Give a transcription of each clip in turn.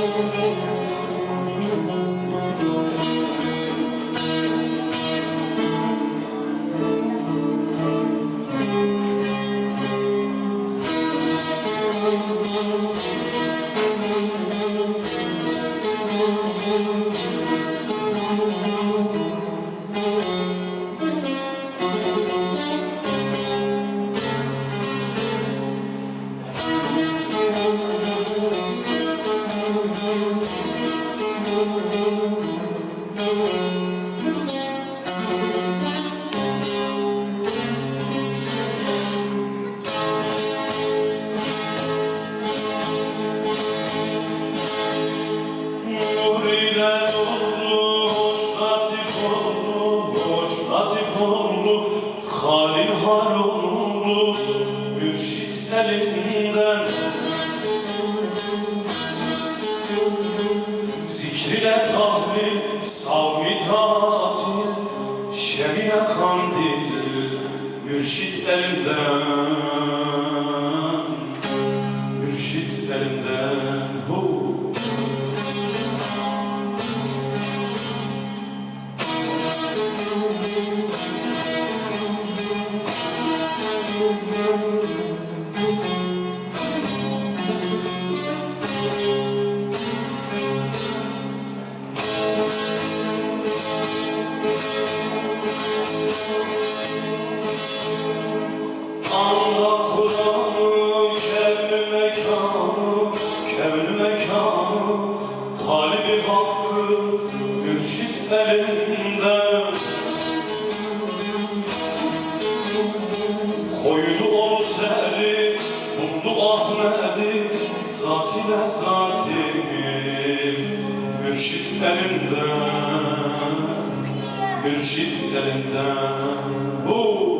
Senhor. Elinden Zikrile tahlil, savmi tatil Şemine kandil, mürşit elinden Mürşit elinden elinde. Koydu ol seri, buldu Ahmet'i, zatine zati, mürşit elinde, mürşit elinde. Bu.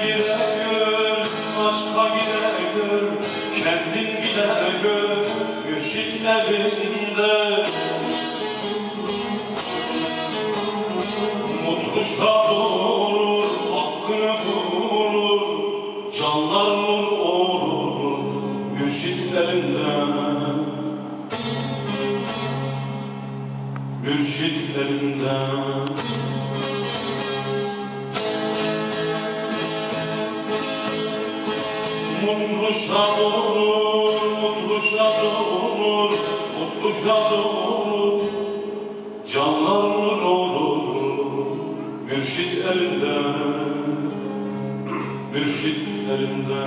gire gör, aşka gire kendin bile gör, mürşit elinde. Mutlu olur, hakkını bulur, canlar olur, mürşit elinde. Mutlu şad olur, mutlu şad olur, mutlu şad olur. Canlar nur olur, mürşit elinde, mürşit elinde.